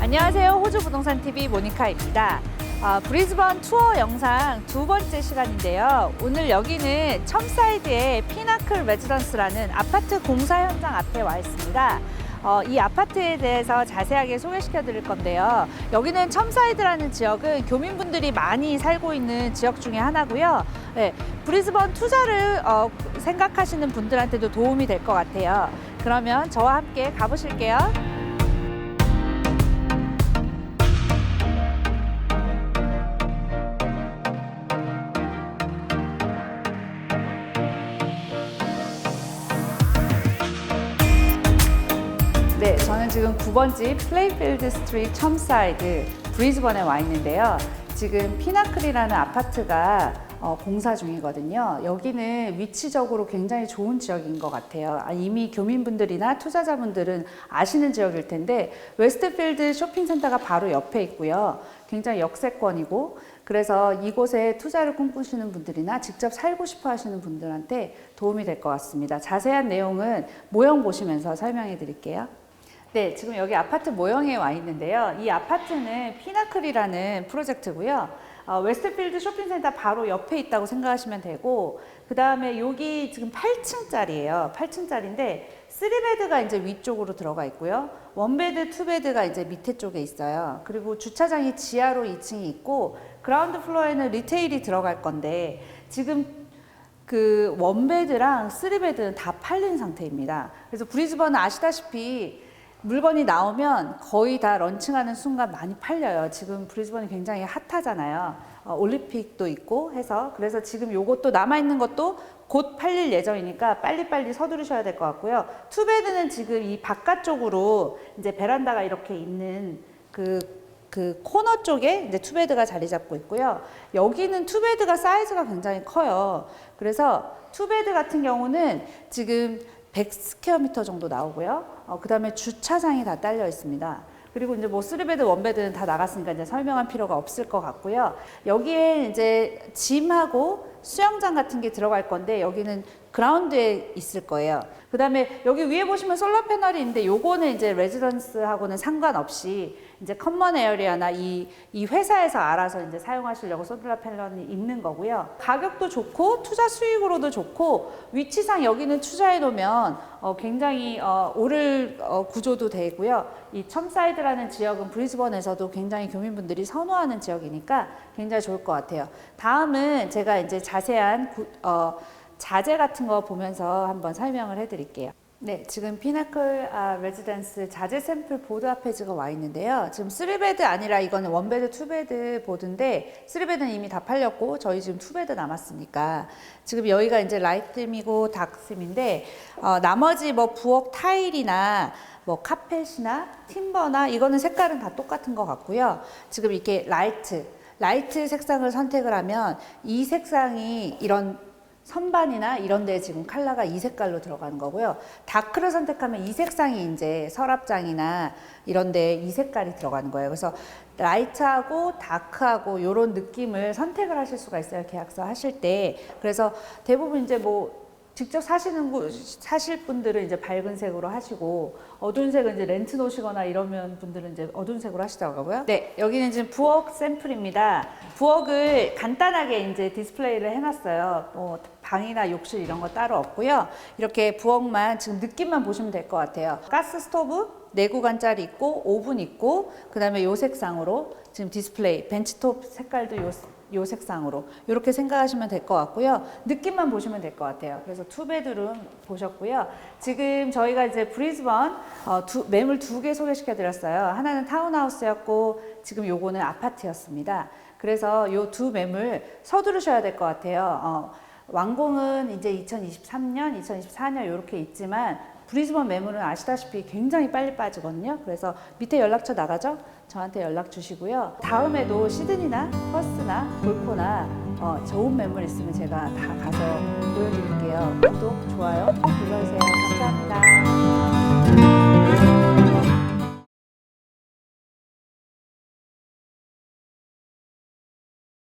안녕하세요. 호주 부동산 TV 모니카입니다. 아, 브리즈번 투어 영상 두 번째 시간인데요. 오늘 여기는 첨사이드의 피나클 레지던스라는 아파트 공사 현장 앞에 와 있습니다. 어, 이 아파트에 대해서 자세하게 소개시켜 드릴 건데요. 여기는 첨사이드라는 지역은 교민분들이 많이 살고 있는 지역 중에 하나고요. 네, 브리즈번 투자를 어, 생각하시는 분들한테도 도움이 될 것 같아요. 그러면 저와 함께 가보실게요. 네, 저는 지금 9번 집 플레이필드 스트리트 첨사이드 브리즈번에 와 있는데요. 지금 피나클이라는 아파트가 어, 공사 중이거든요. 여기는 위치적으로 굉장히 좋은 지역인 것 같아요. 아, 이미 교민분들이나 투자자분들은 아시는 지역일 텐데 웨스트필드 쇼핑센터가 바로 옆에 있고요. 굉장히 역세권이고 그래서 이곳에 투자를 꿈꾸시는 분들이나 직접 살고 싶어 하시는 분들한테 도움이 될 것 같습니다. 자세한 내용은 모형 보시면서 설명해 드릴게요. 네, 지금 여기 아파트 모형에 와 있는데요. 이 아파트는 피나클이라는 프로젝트고요. 어, 웨스트필드 쇼핑센터 바로 옆에 있다고 생각하시면 되고, 그 다음에 여기 지금 8층짜리예요. 8층짜리인데, 3베드가 이제 위쪽으로 들어가 있고요. 원베드, 투베드가 이제 밑에 쪽에 있어요. 그리고 주차장이 지하로 2층이 있고, 그라운드 플로어에는 리테일이 들어갈 건데, 지금 그 원베드랑 3베드는 다 팔린 상태입니다. 그래서 브리즈번은 아시다시피 물건이 나오면 거의 다 런칭하는 순간 많이 팔려요. 지금 브리즈번이 굉장히 핫하잖아요. 어, 올림픽도 있고 해서 그래서 지금 요것도 남아 있는 것도 곧 팔릴 예정이니까 빨리빨리 서두르셔야 될 것 같고요. 투베드는 지금 이 바깥쪽으로 이제 베란다가 이렇게 있는 그, 그 코너 쪽에 이제 투베드가 자리 잡고 있고요. 여기는 투베드가 사이즈가 굉장히 커요. 그래서 투베드 같은 경우는 지금 100스퀘어미터 정도 나오고요. 어, 그 다음에 주차장이 다 딸려 있습니다. 그리고 이제 뭐 3베드, 원베드는 다 나갔으니까 이제 설명할 필요가 없을 것 같고요. 여기에 이제 짐하고 수영장 같은 게 들어갈 건데 여기는 그라운드에 있을 거예요. 그 다음에 여기 위에 보시면 솔라 패널이 있는데 요거는 이제 레지던스하고는 상관없이 이제 커먼 에어리아나 이, 이 회사에서 알아서 이제 사용하시려고 솔라 패널이 있는 거고요. 가격도 좋고 투자 수익으로도 좋고 위치상 여기는 투자해 놓으면 어, 굉장히 어, 오를 어, 구조도 되고요. 이 첨사이드라는 지역은 브리즈번에서도 굉장히 교민분들이 선호하는 지역이니까 굉장히 좋을 것 같아요. 다음은 제가 이제 자세한 구, 어, 자재 같은 거 보면서 한번 설명을 해드릴게요. 네, 지금 피나클 아, 레지던스 자재 샘플 보드 앞에 지금 와 있는데요. 지금 3베드 아니라 이거는 원베드, 투베드 보드인데 3베드는 이미 다 팔렸고 저희 지금 투베드 남았으니까 지금 여기가 이제 라이트미고 다크심인데 어, 나머지 뭐 부엌 타일이나 뭐 카펫이나 팀버나 이거는 색깔은 다 똑같은 것 같고요. 지금 이렇게 라이트, 라이트 색상을 선택을 하면 이 색상이 이런 선반이나 이런 데 지금 컬러가 이 색깔로 들어가는 거고요. 다크를 선택하면 이 색상이 이제 서랍장이나 이런 데이 색깔이 들어가는 거예요. 그래서 라이트하고 다크하고 이런 느낌을 선택을 하실 수가 있어요. 계약서 하실 때. 그래서 대부분 이제 뭐 직접 사시는 분, 사실 분들은 이제 밝은 색으로 하시고 어두운 색은 이제 렌트 놓으시거나 이러면 분들은 이제 어두운 색으로 하시더라고요. 네, 여기는 지금 부엌 샘플입니다. 부엌을 간단하게 이제 디스플레이를 해놨어요. 뭐 방이나 욕실 이런 거 따로 없고요. 이렇게 부엌만 지금 느낌만 보시면 될 것 같아요. 가스 스토브 네 구간짜리 있고 오븐 있고 그 다음에 요 색상으로 지금 디스플레이 벤치톱 색깔도 요, 요 색상으로 이렇게 생각하시면 될 것 같고요. 느낌만 보시면 될 것 같아요. 그래서 투베드룸 보셨고요. 지금 저희가 이제 브리즈번 어, 두, 매물 두 개 소개시켜 드렸어요. 하나는 타운하우스였고 지금 요거는 아파트였습니다. 그래서 요 두 매물 서두르셔야 될 것 같아요. 어, 완공은 이제 2023년, 2024년 이렇게 있지만 브리즈번 매물은 아시다시피 굉장히 빨리 빠지거든요. 그래서 밑에 연락처 나가죠? 저한테 연락 주시고요. 다음에도 시드니나 퍼스나 골코나 어, 좋은 매물 있으면 제가 다 가서 보여드릴게요. 구독, 좋아요 꼭 눌러주세요.